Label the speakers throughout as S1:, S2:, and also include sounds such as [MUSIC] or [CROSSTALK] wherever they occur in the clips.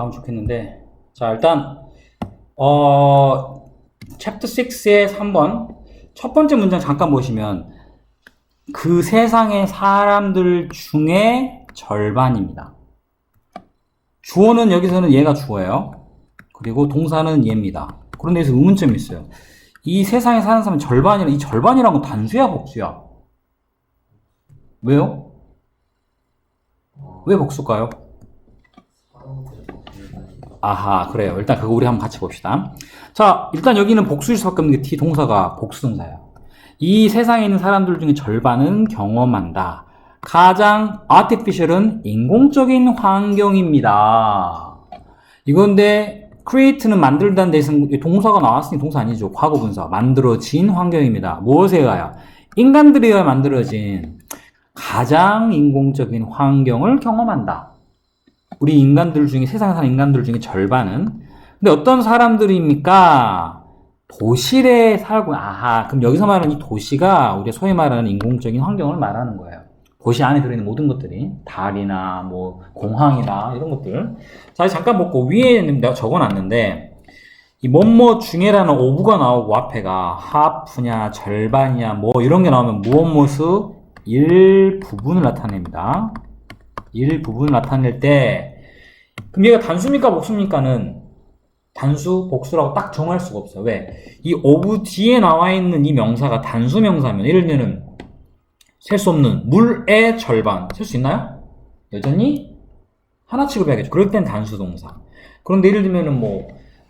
S1: 하면 좋겠는데 자 일단 어 챕터 6의 3번 첫 번째 문장 잠깐 보시면 그 세상의 사람들 중에 절반입니다. 주어는 여기서는 얘가 주어예요. 그리고 동사는 얘입니다. 그런데 여기서 의문점이 있어요. 이 세상에 사는 사람은 절반이라 이 절반이라는 건 단수야 복수야? 왜요? 왜 복수일까요? 아하 그래요. 일단 그거 우리 한번 같이 봅시다. 자 일단 여기는 복수일 수밖에 없는 게 T 동사가 복수동사예요. 이 세상에 있는 사람들 중에 절반은 경험한다. 가장 artificial은 인공적인 환경입니다. 이건데 create는 만들다는 데서 동사가 나왔으니 동사 아니죠. 과거 분사. 만들어진 환경입니다. 무엇에 의하여? 인간들에 의해 만들어진 가장 인공적인 환경을 경험한다. 우리 인간들 중에 세상에 사는 인간들 중에 절반은 근데 어떤 사람들입니까? 도시에 살고 아하 그럼 여기서 말하는 이 도시가 우리가 소위 말하는 인공적인 환경을 말하는 거예요. 도시 안에 들어있는 모든 것들이 달이나 뭐 공항이나 이런 것들. 자 잠깐 보고 위에 내가 적어놨는데 이 뭐뭐 중에라는 오부가 나오고 앞에가 하프냐 절반이냐 뭐 이런 게 나오면 무엇 무엇의 일부분을 나타냅니다. 일 부분을 나타낼 때 그럼 얘가 단수입니까 복수입니까는 단수 복수라고 딱 정할 수가 없어요. 왜? 이 오브 뒤에 나와 있는 이 명사가 단수 명사면 예를 들면 셀 수 없는 물의 절반 셀 수 있나요? 여전히 하나 취급해야겠죠. 그럴 땐 단수 동사. 그런데 예를 들면은 뭐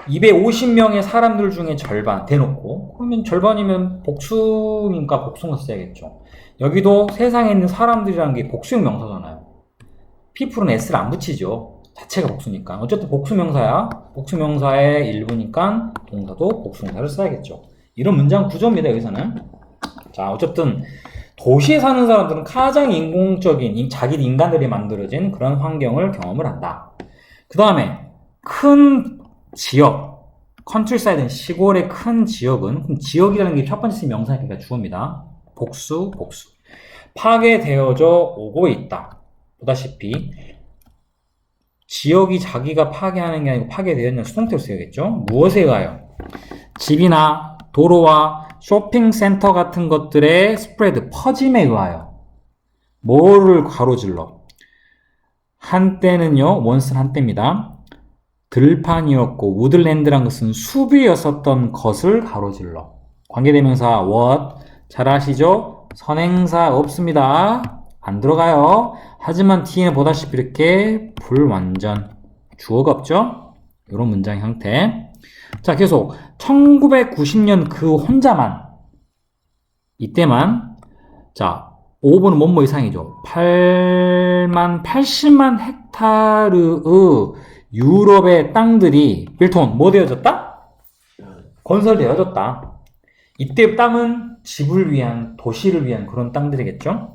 S1: 250명의 사람들 중에 절반 대놓고 그러면 절반이면 복수니까 복수가 써야겠죠. 여기도 세상에 있는 사람들이라는 게 복수형 명사잖아요. People은 s를 안 붙이죠. 자체가 복수니까. 어쨌든 복수명사야. 복수명사의 일부니까 동사도 복수명사를 써야겠죠. 이런 문장 구조입니다, 여기서는. 자, 어쨌든 도시에 사는 사람들은 가장 인공적인 이- 자기 인간들이 만들어진 그런 환경을 경험을 한다. 그 다음에 큰 지역, 컨트리사이드 시골의 큰 지역은 그럼 지역이라는 게 첫 번째 명사니까 주어입니다. 복수, 복수. 파괴되어져 오고 있다. 보다시피 지역이 자기가 파괴하는 게 아니고 파괴되었냐 수동태로 써야겠죠. 무엇에 의하여? 집이나 도로와 쇼핑센터 같은 것들의 스프레드, 퍼짐에 의하여 뭐를 가로질러? 한때는요, 원스는 한때입니다. 들판이었고 우들랜드란 것은 숲이었었던 것을 가로질러. 관계대명사 what 잘 아시죠? 선행사 없습니다. 안 들어가요. 하지만 T는 보다시피 이렇게 불완전 주어가 없죠? 이런 문장 형태. 자, 계속 1990년 그 혼자만 이때만 자, 5번은 뭐뭐 이상이죠. 8만 80만 헥타르의 유럽의 땅들이 빌톤 뭐 되어졌다? 건설되어졌다. 이때 땅은 집을 위한 도시를 위한 그런 땅들이겠죠.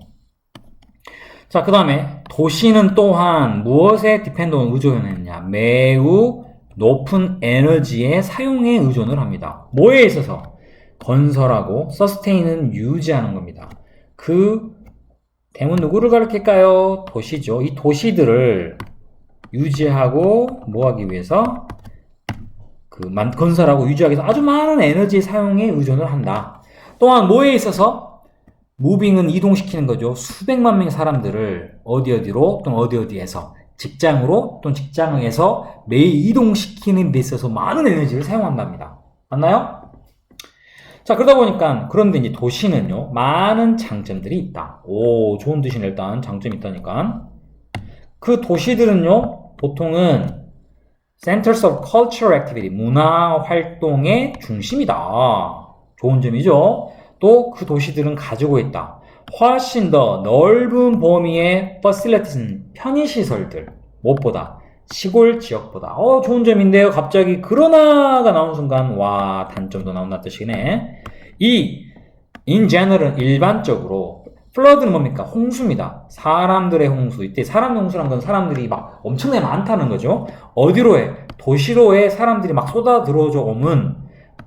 S1: 자, 그 다음에 도시는 또한 무엇에 디펜드온 의존했느냐? 매우 높은 에너지의 사용에 의존을 합니다. 뭐에 있어서? 건설하고 서스테인은 유지하는 겁니다. 그 대문 누구를 가리킬까요? 도시죠. 이 도시들을 유지하고 뭐하기 위해서 그 만- 건설하고 유지하기 위해서 아주 많은 에너지 사용에 의존을 한다. 또한 뭐에 있어서 무빙은 이동시키는 거죠. 수백만 명의 사람들을 어디 어디로 또는 어디 어디에서 직장으로 또는 직장에서 매일 이동시키는 데 있어서 많은 에너지를 사용한답니다. 맞나요? 자, 그러다 보니까, 그런데 이제 도시는요, 많은 장점들이 있다. 오, 좋은 뜻이네, 일단. 장점이 있다니까. 그 도시들은요, 보통은 Centers of Cultural Activity, 문화 활동의 중심이다. 좋은 점이죠. 또 그 도시들은 가지고 있다. 훨씬 더 넓은 범위의 facilities는 편의시설들. 무엇보다 시골 지역보다. 어, 좋은 점인데요. 갑자기 그러나가 나오는 순간, 와, 단점도 나온다 뜻이네. 이, general은 일반적으로, 플러드는 뭡니까? 홍수입니다. 사람들의 홍수. 이때 사람 홍수란 건 사람들이 막 엄청나게 많다는 거죠. 어디로 해? 도시로에 사람들이 막 쏟아 들어오죠. 오면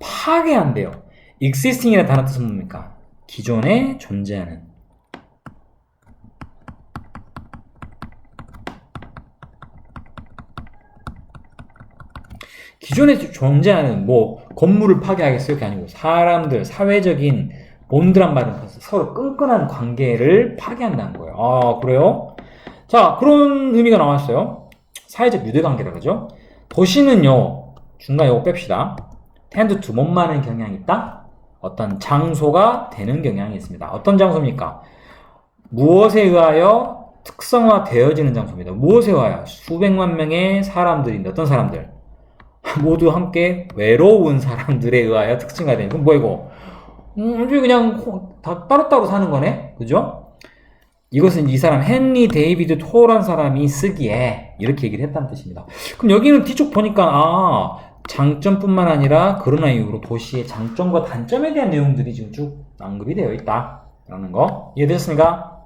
S1: 파괴한대요. Existing이라는 단어 뜻은 뭡니까? 기존에 존재하는. 기존에 존재하는 뭐 건물을 파괴하겠어요? 그게 아니고 사람들, 사회적인 몬드란 말은 서로 끈끈한 관계를 파괴한다는 거예요. 아, 그래요? 자, 그런 의미가 나왔어요. 사회적 유대관계라 그러죠? 도시는요, 중간에 이거 뺍시다. tend to 못마는 경향이 있다? 어떤 장소가 되는 경향이 있습니다. 어떤 장소입니까? 무엇에 의하여 특성화 되어지는 장소입니다. 무엇에 의하여? 수백만 명의 사람들인데, 어떤 사람들? [LAUGHS] 모두 함께 외로운 사람들에 의하여 특징화 되는. 그럼 뭐 이거? 음, 그냥 호- 다 따로따로 사는 거네? 그죠? 이것은 이 사람 헨리 데이비드 토란 사람이 쓰기에 이렇게 얘기를 했다는 뜻입니다. 그럼 여기는 뒤쪽 보니까 아 장점뿐만 아니라 그러나 이후로 도시의 장점과 단점에 대한 내용들이 지금 쭉 언급이 되어 있다라는 거 이해되셨습니까?